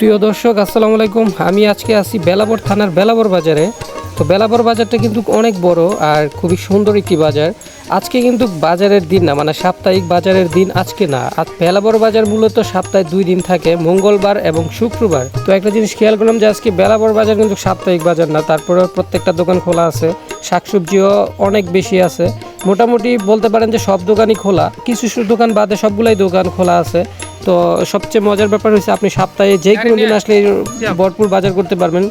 প্রিয় দর্শক, আসসালামু আলাইকুম। আমি আজকে আছি বেলাবর থানার বেলাবর বাজারে। তো বেলাবর বাজারটা কিন্তু অনেক বড় আর খুবই সুন্দর একটি বাজার। আজকে কিন্তু বাজারের দিন না মানে সাপ্তাহিক বাজারের দিন আজকে না। আর বেলাবর বাজার মূলত সপ্তাহে দুই দিন থাকে, মঙ্গলবার এবং শুক্রবার। তো একটা জিনিস খেয়াল করলাম যে আজকে বেলাবর বাজার কিন্তু সাপ্তাহিক বাজার না তারপরে প্রত্যেকটা দোকান খোলা আছে। শাকসবজিও অনেক বেশি আছে। মোটামুটি বলতে পারেন যে সব দোকানই খোলা। কিছু দোকান বাদে সবগুলাই দোকান খোলা আছে। তো সবচেয়ে মজার ব্যাপার হচ্ছে আপনি সপ্তাহে যে কোনো দিন আসলে ভরপুর বাজার করতে পারবেন।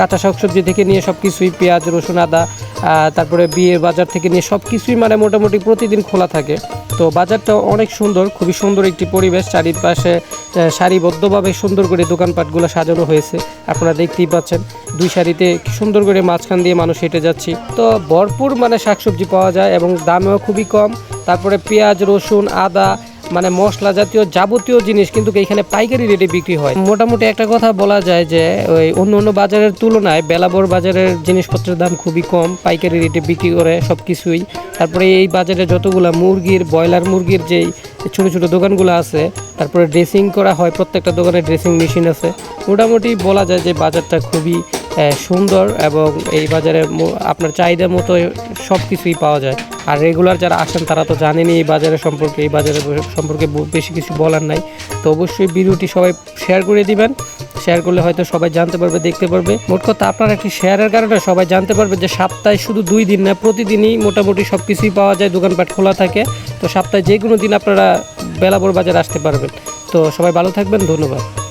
কাঁচা শাকসবজি থেকে নিয়ে সব কিছুই পেঁয়াজ রসুন আদা তারপরে বিয়ের বাজার থেকে নিয়ে সব কিছুই মানে মোটামুটি প্রতিদিন খোলা থাকে। তো বাজারটা অনেক সুন্দর খুবই সুন্দর একটি পরিবেশ। চারিপাশে সারিবদ্ধভাবে সুন্দর করে দোকানপাটগুলো সাজানো হয়েছে। আপনারা দেখতেই পাচ্ছেন দুই সারিতে সুন্দর করে মাঝখান দিয়ে মানুষ হেঁটে যাচ্ছি। তো ভরপুর মানে শাকসবজি পাওয়া যায় এবং দামেও খুবই কম। তারপরে পেঁয়াজ রসুন আদা মানে মশলা জাতীয় যাবতীয় জিনিস কিন্তু এখানে পাইকারি রেটে বিক্রি হয়। মোটামুটি একটা কথা বলা যায় যে, ওই অন্য অন্য বাজারের তুলনায় বেলাবর বাজারের জিনিসপত্রের দাম খুবই কম, পাইকারি রেটে বিক্রি করে সব কিছুই তারপরে এই বাজারে যতগুলা মুরগির, ব্রয়লার মুরগির যেই ছোটো ছোটো দোকানগুলো আছে, তারপরে ড্রেসিং করা হয়, প্রত্যেকটা দোকানে ড্রেসিং মেশিন আছে। মোটামুটি বলা যায় যে বাজারটা খুবই সুন্দর এবং এই বাজারে আপনার চাহিদা মতো সব কিছুই পাওয়া যায়। আর রেগুলার যারা আসেন, তারা তো জানেনই এই বাজারের সম্পর্কে, এই বাজারের সম্পর্কে বেশি কিছু বলার নাই। তো অবশ্যই ভিডিওটি সবাই শেয়ার করে দিবেন। শেয়ার করলে হয়তো সবাই জানতে পারবে, দেখতে পারবে। মোট কথা, আপনার একটি শেয়ারের কারণে সবাই জানতে পারবে যে সপ্তাহে শুধু দুই দিন না, প্রতিদিনই মোটামুটি সব কিছুই পাওয়া যায়, দোকানপাট খোলা থাকে। তো সপ্তাহে যে কোনো দিন আপনারা বেলাবর বাজার আসতে পারবেন। তো সবাই ভালো থাকবেন, ধন্যবাদ।